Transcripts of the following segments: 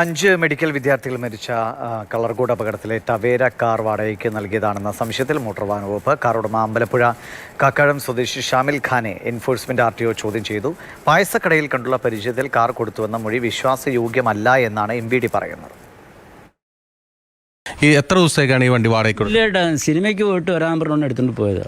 അഞ്ച് മെഡിക്കൽ വിദ്യാർത്ഥികൾ മരിച്ച കളർകോട് അപകടത്തിലെ ടവേര കാർ വാടകയ്ക്ക് നൽകിയതാണെന്ന സംശയത്തിൽ മോട്ടോർ വാഹന വകുപ്പ് കാർ ഉടമ അമ്പലപ്പുഴ കാക്കാഴം സ്വദേശി ഷാമിൽ ഖാനെ എൻഫോഴ്സ്മെന്റ് ആർ ടി ഒ ചോദ്യം ചെയ്തു. പായസക്കടയിൽ കണ്ടുള്ള പരിചയത്തിൽ കാർ കൊടുത്തുവെന്ന മൊഴി വിശ്വാസയോഗ്യമല്ല എന്നാണ് എം ബി ഡി പറയുന്നത്. ഈ എത്ര ദിവസത്തേക്കാണ് ഈ വണ്ടി വാടകയ്ക്ക്? സിനിമയ്ക്ക് പോയിട്ട് വരാൻ പറഞ്ഞുകൊണ്ട് എടുത്തുകൊണ്ട് പോയത്.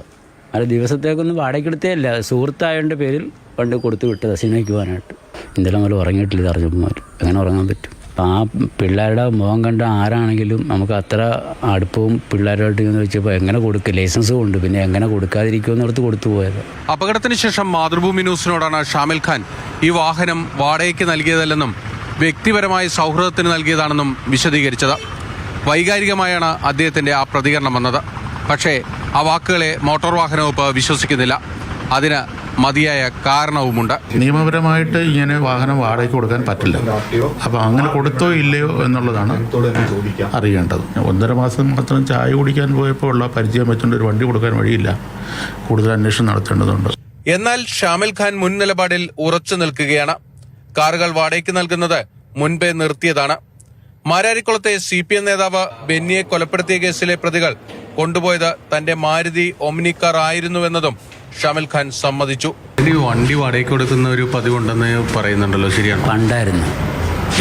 അല്ല ദിവസത്തേക്കൊന്നും വാടകയ്ക്കെടുത്തേ അല്ല സുഹൃത്തായതിന്റെ പേരിൽ വണ്ടി കൊടുത്തു വിട്ടതാണ് സിനിമയ്ക്ക് പോകാനായിട്ട്. ഇന്നലെ മുതൽ ഉറങ്ങിയിട്ടില്ല ഇത് അറിഞ്ഞപ്പോൾ എങ്ങനെ ഉറങ്ങാൻ പറ്റും? അപ്പം ആ പിള്ളേരുടെ മുഖം കണ്ട ആരാണെങ്കിലും നമുക്ക് അത്ര അടുപ്പവും പിള്ളേരുമായിട്ട് എന്ന് വെച്ചപ്പോൾ എങ്ങനെ കൊടുക്കുക ലൈസൻസ് കൊണ്ട് പിന്നെ എങ്ങനെ കൊടുക്കാതിരിക്കുമെന്ന് ഓർത്ത് കൊടുത്തു പോയത്. അപകടത്തിന് ശേഷം മാതൃഭൂമി ന്യൂസിനോടാണ് ഷാമിൽ ഖാൻ. ഈ വാഹനം വാടകയ്ക്ക് നൽകിയതല്ലെന്നും വ്യക്തിപരമായ സൗഹൃദത്തിന് നൽകിയതാണെന്നും വിശദീകരിച്ചത്. വൈകാരികമായാണ് അദ്ദേഹത്തിന്റെ ആ പ്രതികരണം വന്നത്. പക്ഷേ ആ വാക്കുകളെ മോട്ടോർ വാഹന വകുപ്പ് വിശ്വസിക്കുന്നില്ല. അതിന് മതിയായ കാരണവുമുണ്ട്. നിയമപരമായിട്ട് ഇങ്ങനെ വാഹനം വാടകയ്ക്ക് കൊടുക്കാൻ പറ്റില്ല. അപ്പോൾ അങ്ങനെ കൊടുത്തോ ഇല്ലയോ എന്നുള്ളതാണ് അറിയേണ്ടത്. ഒന്നര മാസം മാത്രം ചായ കുടിക്കാൻ പോയപ്പോൾ ഉള്ള പരിചയം വെച്ചുകൊണ്ട് ഒരു വണ്ടി കൊടുക്കാൻ വഴിയില്ല. കൂടുതൽ അന്വേഷണം നടത്തേണ്ടതുണ്ട്. എന്നാൽ ഷാമിൽ ഖാൻ മുൻ നിലപാടിൽ ഉറച്ചു നിൽക്കുകയാണ്. കാറുകൾ വാടകയ്ക്ക് നൽകുന്നത് മുൻപേ നിർത്തിയതാണ്. മാരാരിക്കുളത്തെ സി പി എം നേതാവ് ബെന്നിയെ കൊലപ്പെടുത്തിയ കേസിലെ പ്രതികൾ കൊണ്ടുപോയത് തന്റെ മാരുതി ഒമിനി കാർ ആയിരുന്നുവെന്നതും ഷാമിൽ ഖാൻ സമ്മതിച്ചു. വണ്ടി വാടകയ്ക്ക് കൊടുക്കുന്ന ഒരു പതിവുണ്ടെന്ന് പറയുന്നുണ്ടല്ലോ ശരിയാണ് പണ്ടായിരുന്നു.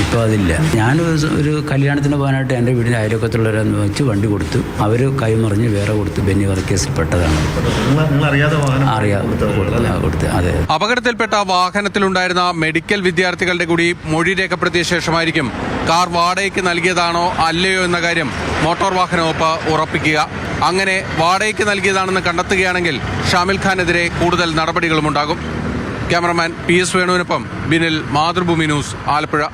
ഇപ്പോൾ അതില്ല. ഞാൻ ഒരു കല്യാണത്തിന് പോകാനായിട്ട് എന്റെ വീടിന്റെ അയൽവക്കത്തുള്ളവരെന്ന് വെച്ച് വണ്ടി കൊടുത്തു. അവർ കൈമറിഞ്ഞ് വേറെ കൊടുത്തു. ബെന്നി വർക്കേസിൽ പെട്ടതാണ് അറിയാം കൊടുത്ത് കൊടുത്ത്. അതെ. അപകടത്തിൽപ്പെട്ട വാഹനത്തിലുണ്ടായിരുന്ന മെഡിക്കൽ വിദ്യാർത്ഥികളുടെ കൂടി മൊഴി രേഖപ്പെടുത്തിയ ശേഷമായിരിക്കും കാർ വാടകയ്ക്ക് നൽകിയതാണോ അല്ലയോ എന്ന കാര്യം മോട്ടോർ വാഹന വകുപ്പ് ഉറപ്പിക്കുക. അങ്ങനെ വാടകയ്ക്ക് നൽകിയതാണെന്ന് കണ്ടെത്തുകയാണെങ്കിൽ ഷാമിൽ ഖാനെതിരെ കൂടുതൽ നടപടികളുമുണ്ടാകും. ക്യാമറമാൻ പി എസ് വേണുവിനൊപ്പം ബിനിൽ മാതൃഭൂമി ന്യൂസ് ആലപ്പുഴ.